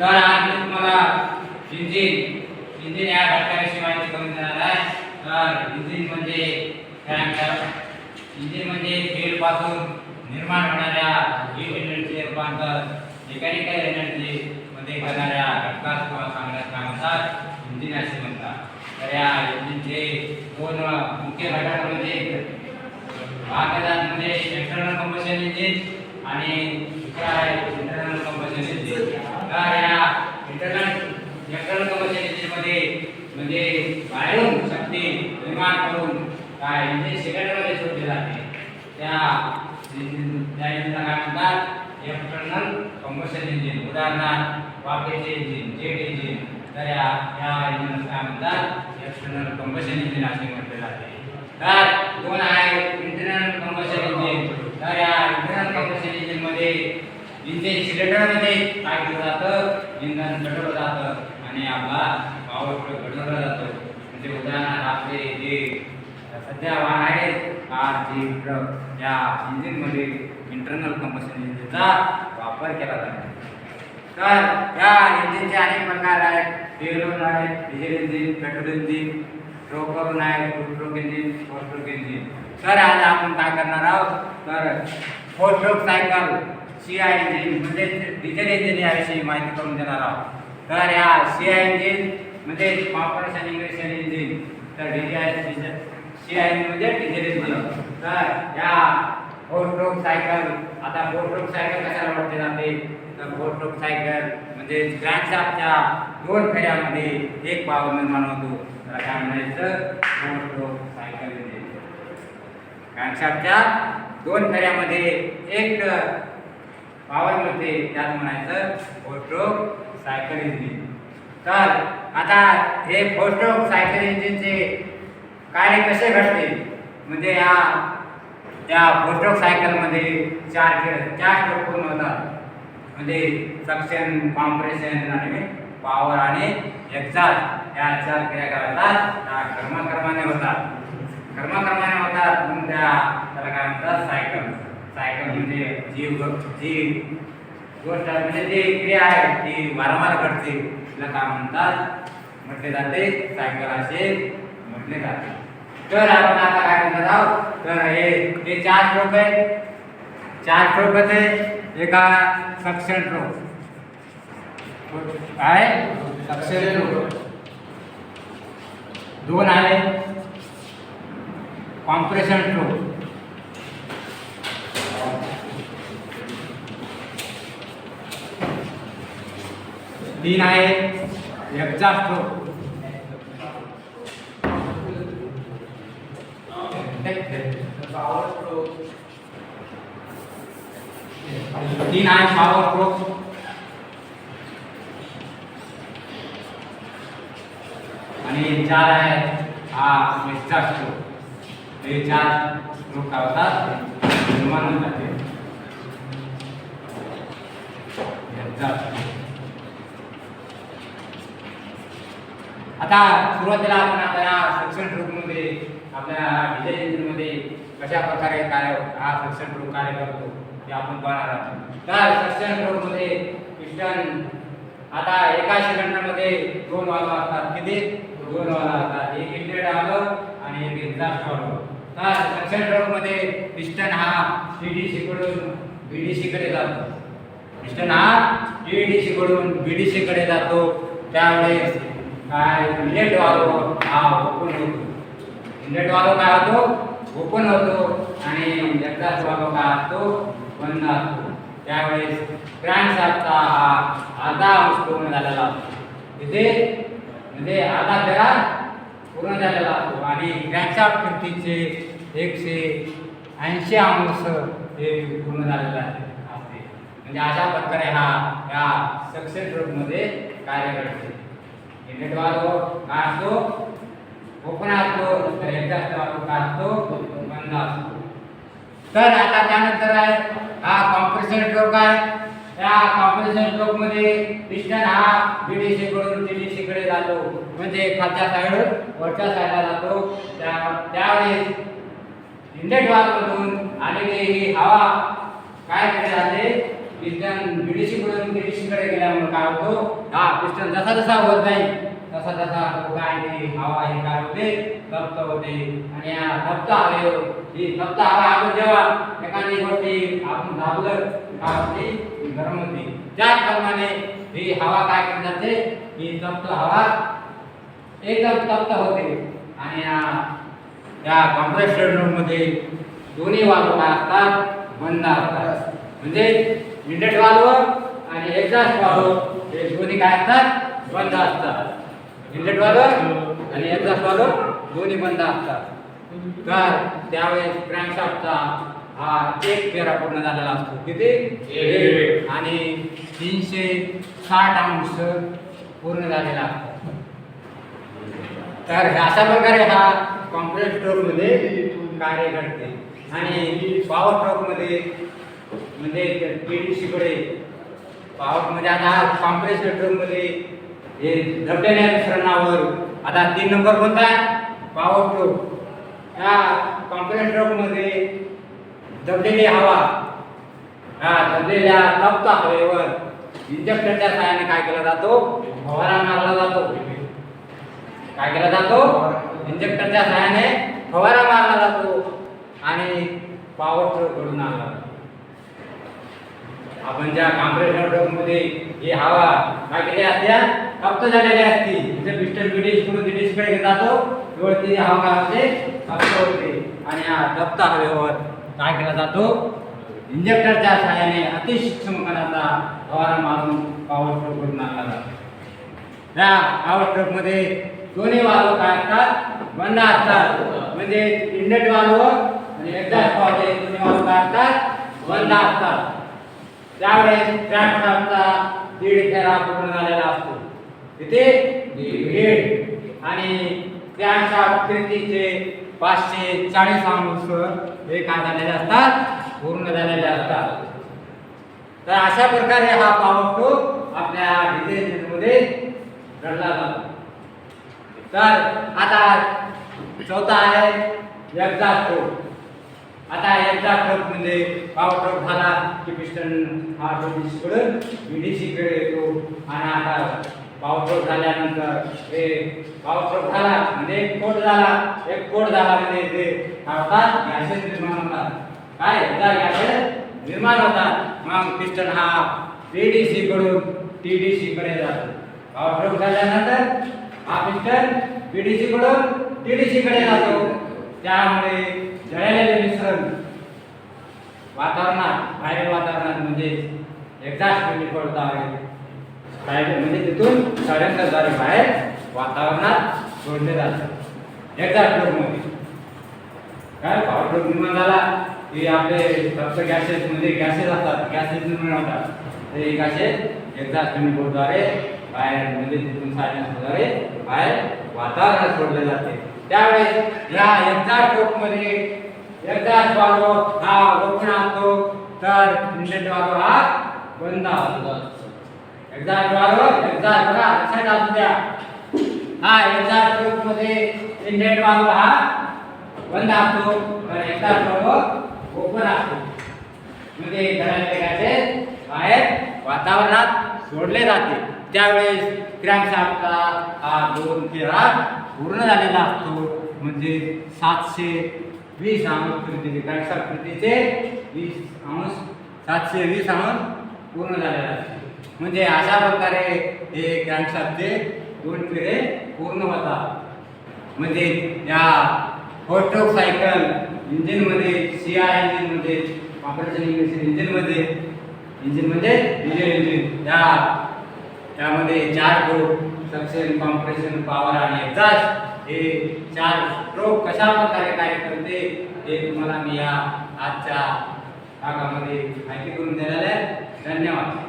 तर आज मी तुम्हाला इंजिन इंजिन या घटकाविषयी माहिती करून देणार आहे. तर इंजिन म्हणजे काय म्हणतात इंजिन म्हणजे फ्यूल पासून निर्माण होणाऱ्या हीट एनर्जी रूपांतर मेकॅनिकल एनर्जी मध्ये करणाऱ्या घटकास किंवा सांगण्यास काय म्हणतात इंजिन असे म्हणतात. तर या इंजिनचे दोन मुख्य घटक म्हणजे भागदान म्हणजे एक्सटर्नल कंबशन इंजिन आणि दुसरा आहे इंटरनल कंबशन इंजिन तर या इंटरनल एक्सटर्नल कंबशनमध्ये म्हणजे बाहेरून शक्ती निर्माण करून काय म्हणजे इंजिन सेकंडमध्ये सोडले जाते. त्या त्या इंजिनला काय म्हणतात एक्सटर्नल कंबशन इंजिन उदाहरणार्थ वाफेचे इंजिन जेट इंजिन तर या या इंजिनला काय म्हणतात? एक्सटर्नल कंबशन इंजिन असे म्हटले जाते. तर दोन आहे इंटरनल कंबशन इंजिन तर या इंटरनल कंबशन इंजिनमध्ये इंजिन सिलेंडरमध्ये काय केलं जातं इंधन पेट्रोल जातं आणि आपला पॉवर फ्लो घडवला जातो म्हणजे उदाहरणार्थ आपले जे सध्या वाहन आहेत कार जीप ट्रक या इंजिनमध्ये इंटरनल कंबशन इंजिनचा वापर केला जातो. तर या इंजिनचे अनेक प्रकार आहेत. पेरोन आहे diesel engine petrol engine stroke आहे two stroke engine four stroke engine. तर आज आपण काय करणार आहोत? तर four stroke cycle C I engine म्हणजे डिझेल इंजिन याविषयी माहिती करून देणार आहोत. तर या सी आय इंजिन म्हणजे कॉर्पोरेशन इंग्लिशन इंजिन तर डिझेल सी आय इंजिन म्हणजे डिझेल इंजिन तर या फोर स्ट्रोक सायकल आता फोर स्ट्रोक सायकल कशाला वाटते जाते तर फोर स्ट्रोक सायकल म्हणजे क्रॅन्कशाफ्टच्या दोन फेऱ्यामध्ये एक पावर निर्माण होतो तर काय म्हणायचं? फोर स्ट्रोक सायकल इंजिन क्रॅन्कशाफ्टच्या दोन फेऱ्यामध्ये एक पावर मिळते त्यात म्हणायचं फोर स्ट्रोक सायकल इंजिन तर आता हे फोर स्ट्रोक सायकल इंजिनचे कार्य कसे घडते? म्हणजे या त्या फोस्ट्रोक सायकलमध्ये चार खेळ चार स्ट्रोक पूर्ण होतात. म्हणजे सक्शन कॉम्प्रेशन आणि पॉवर आणि एक्झॉस्ट या चार क्रिया करतात. त्या क्रमाक्रमाने होतात. क्रमाक्रमाने होतात. म्हणून त्या त्याला काय म्हणतात? सायकल. सायकल म्हणजे जी गो- जी गोष्ट म्हणजे जे क्रिया आहे ती वारंवार घडते तिला काय म्हणतात? म्हटले जाते सायकल असे म्हटले जाते. तर आपण आता काय करणार आहोत? तर हे हे चार स्ट्रोक आहे चार स्ट्रोक ते एका सक्शन स्ट्रोक. काय? Suction stroke. दोन आहे कॉम्प्रेशन स्ट्रोक. तीन आहे एक्झॉस्ट स्ट्रोक हो. तीन आहे पॉवर स्ट्रोक आणि चार आहे हा एक्स्ट्रा स्ट्रोक हे चार स्ट्रोक काय होतात निर्माण होतात आता सुरुवातीला आपण आपल्या सक्शन स्ट्रोकमध्ये आपल्या विजय इंजिनमध्ये कशा प्रकारे काय हा सक्शन स्ट्रोक कार्य करतो ते आपण पाहणार आहोत. तर सक्शन स्ट्रोकमध्ये क्रिस्टन आता एका सेकंडामध्ये दोन वाल्व असतात किती? दोन वाल्व असतात एक इनलेट आलो आणि एक एक्झॉस्ट वाल्व तर सक्शन स्ट्रोकमध्ये क्रिस्टन हा सीडीसी कडून बीडीसी कडे जातो. क्रिस्टन हा डी डी सीकडून कडून बीडीसी कडे जातो. त्यावेळेस काय? इनलेट वाल्व हा ओपन होतो. इनलेट वाल्व काय होतो? ओपन होतो. आणि एक्झॉस्ट वाल्व काय असतो? बंद असतो. त्यावेळेस क्रॅन्कशाफ्टचा हा अर्धा अंश पूर्ण झालेला असतो. इथे म्हणजे अर्धा त्याला पूर्ण झालेला असतो. आणि क्रॅन्कशाफ्ट किमतीचे एकशे ऐंशी अंश हे पूर्ण झालेलं आहे. असते. म्हणजे अशा प्रकारे हा या सक्सेस रोडमध्ये कार्य करते. इनलेट वाल्व असतो ओपन असतो तर एक्झॉस्ट वाल्व काय असतो बंद असतो तर आता त्यानंतर आहे हा कॉम्पिटिशन स्ट्रोक आहे त्या कॉम्प्रेशन स्ट्रोकमध्ये पिस्टन हा बीडीसी कडून टीडीसी कडे जातो म्हणजे खालच्या साईडवर वरच्या साईडला जातो त्या त्यावेळेस इनलेट वाल्वमधून आलेली ही हवा काय केली जाते पिस्टन बीडीसी कडून बीडीसी कडे गेल्यामुळे काय होतो? हा पिस्टन जसा जसा होत नाही तसा तसा काय ते? हवा हे काय होते? तप्त होते. आणि या तप्त हवेवर ही. तप्त हवा आपण जेव्हा एखादी गोष्टी आपण दाबलं काय होते? गरम होते. त्याचप्रमाणे ही हवा काय करत जाते? ही तप्त हवा एकदम तप्त होते. आणि या कॉम्प्रेस्टर रूममध्ये मध्ये दोन्ही वाल्व काय असतात? बंद असतात. म्हणजे इंडेट वाल्व आणि एक्झॉस्ट वाल्व हे दोन्ही काय असतात? बंद असतात. इंडेट वाल्व आणि एक्झॉस्ट वाल्व दोन्ही बंद असतात. तर त्यावेळेस क्रँकशाफ्टचा हा एक फेरा पूर्ण झालेला असतो. किती. आणि तीनशे साठ अंश पूर्ण झालेला असतो. तर अशा प्रकारे हा कॉम्प्रेस मध्ये कार्य करते. आणि पॉवर ट्रकमध्ये म्हणजे पीडीसी कडे पॉवर म्हणजे आता कॉम्प्रेसर ट्रकमध्ये हे दबलेल्या मिश्रणावर आता तीन नंबर कोणता आहे? पॉवर ट्रक हा कॉम्प्रेस ट्रकमध्ये दबलेली हवा. हा दबलेल्या तप्त हवेवर इंजेक्टरच्या सहाय्याने काय केला जातो? फवारा मारला जातो. काय केला जातो? इंजेक्टरच्या सहाय्याने फवारा मारला जातो. आणि पावर ट्रक घडून आणला जातो. आपण ज्या कॉम्प्रेशनमध्ये हे हवा काय केले असत्या तप्त झालेली असती म्हणजे पिस्टन ब्रिटिशकडून ब्रिटिशकडे जातो तेव्हा ती हवा काय होते प्राप्त होते. आणि हा तप्त हवेवर काय केला जातो. इंजेक्टरच्या सहाय्याने अतिसूक्ष्म कणाचा फवारा मारून पॉवर ट्रक करून आणला जातो. त्या पॉवर स्ट्रोकमध्ये दोन्ही वाल्व काय असतात? बंद असतात. म्हणजे इंडेट वाल्व आणि एक्झॉस्ट वाल्व दोन्ही वाल्व काय असतात? बंद असतात. त्यावेळेस क्रॅकशाफ्टचा दीड फेरा पूर्ण झालेला असतो. तिथे दीड. आणि त्याच्या कृतीचे पाचशे चाळीस अंश हे काय झालेले असतात पूर्ण झालेले असतात. तर अशा प्रकारे हा पावतो आपल्या डिझेल घडला जातो. तर आता चौथा आहे एक्झॉस्ट आता एकदा ट्रक म्हणजे पॉवर ट्रक झाला की पिस्टन हा बीडीसी बी डी सीकडे येतो. आणि आता पॉवर ट्रक झाल्यानंतर हे पॉवर ट्रक झाला म्हणजे एक कोट झाला. एक कोट झाला म्हणजे ते काय होतात गॅसेस निर्माण होतात. काय? एकदा गॅसेस निर्माण होतात. मग पिस्टन हा बीडीसी कडून डी सीकडे जातो. पावर ट्रक झाल्यानंतर हा पिस्टन बीडीसी कडून डी सीकडे जातो. त्यामुळे जळलेले मिश्रण वातावरणात बाहेर वातावरणात म्हणजे एक्झास्ट म्हणजे पडत आहे. बाहेर म्हणजे तिथून षडयंत्राद्वारे बाहेर वातावरणात सोडले जाते. एक्झास्टमध्ये. काय? पॉवर ट्रक निर्माण झाला. की आपले फक्त गॅसेस म्हणजे गॅसेस असतात. गॅसेस निर्माण होतात. ते गॅसेस एक्झॉस्ट बोर्डद्वारे बाहेर म्हणजे तिथून सायलेन्सद्वारे बाहेर वातावरणात सोडले जाते. त्यावेळेस या एकदा श्लोकमध्ये एकदा वालो हा रोखण असतो तर इंडेंट हा बंद असतो एकदा वालो एकदा बघा लक्षात असू द्या. हा एकदा श्लोकमध्ये इंडेंट हा बंद असतो. तर एकदा वाल्व ओपन असतो. म्हणजे घराचे गॅसेस बाहेर वातावरणात सोडले जाते. त्यावेळेस क्रॅnkशाफ्टचा हा दोन फेरा पूर्ण झालेला असतो. म्हणजे सातशे वीस अंश कृतीचे क्रॅnkशाफ्ट कृतीचे वीस अंश सातशे वीस अंश पूर्ण झालेला असतो. म्हणजे अशा प्रकारे हे क्रॅnkशाफ्टचे दोन फेरे पूर्ण होतात. म्हणजे या फोस्टोक सायकल इंजिनमध्ये सी आय इंजिनमध्ये कॉम्प्रेशन इंजिनमध्ये इंजिन म्हणजे डिझेल इंजिन या त्यामध्ये चार ग्रुप सक्शन कॉम्प्रेशन पॉवर आणि एक्झास्ट हे चार स्ट्रोक कशा प्रकारे कार्य करते हे तुम्हाला मी या आजच्या भागामध्ये माहिती करून देणार आहे. धन्यवाद.